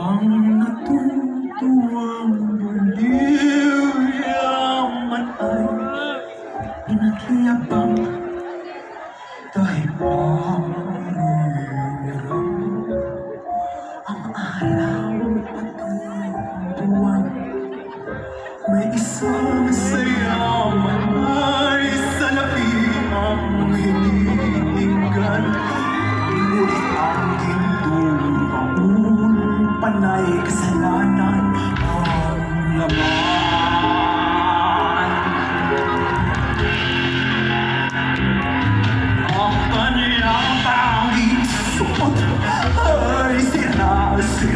Oh.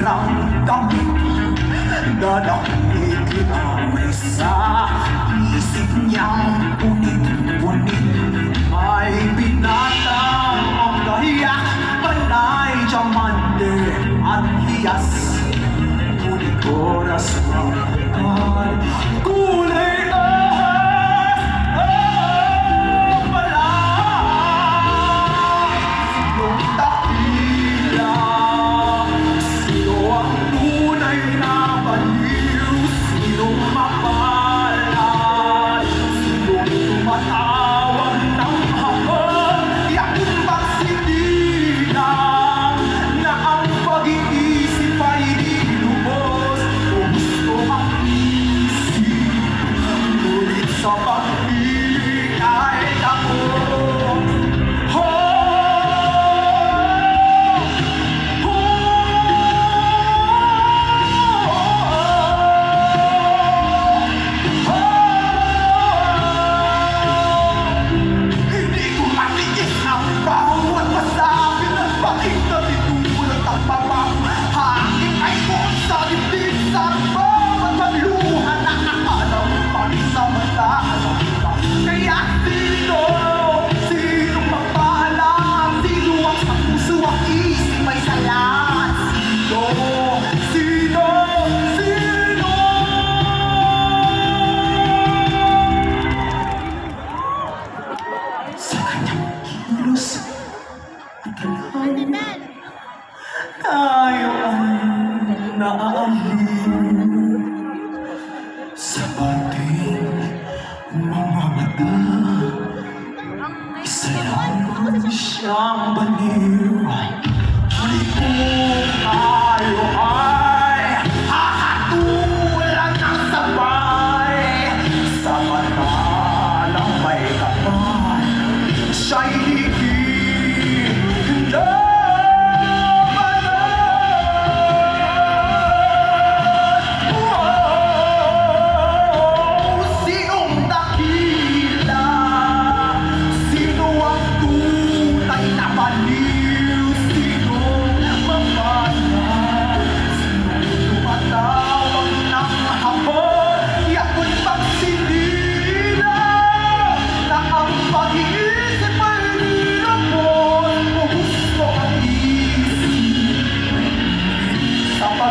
random Đó đọc đi thì bỏ mẹ xa Đi xích nhau unit unit Mai pinata Ông đó hiya Bên đai cho mạnh đề Anh hiyas Unit corazón Con Con 双方 tayo ay naahin sa ating mga mata. Isa lang siyang baliw.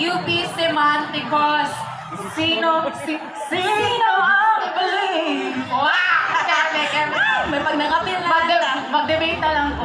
UP Semanticos. Sino, si, sino ang believe? Wow! Kami, kami. May pag nakapil na. Mag-debate na lang po.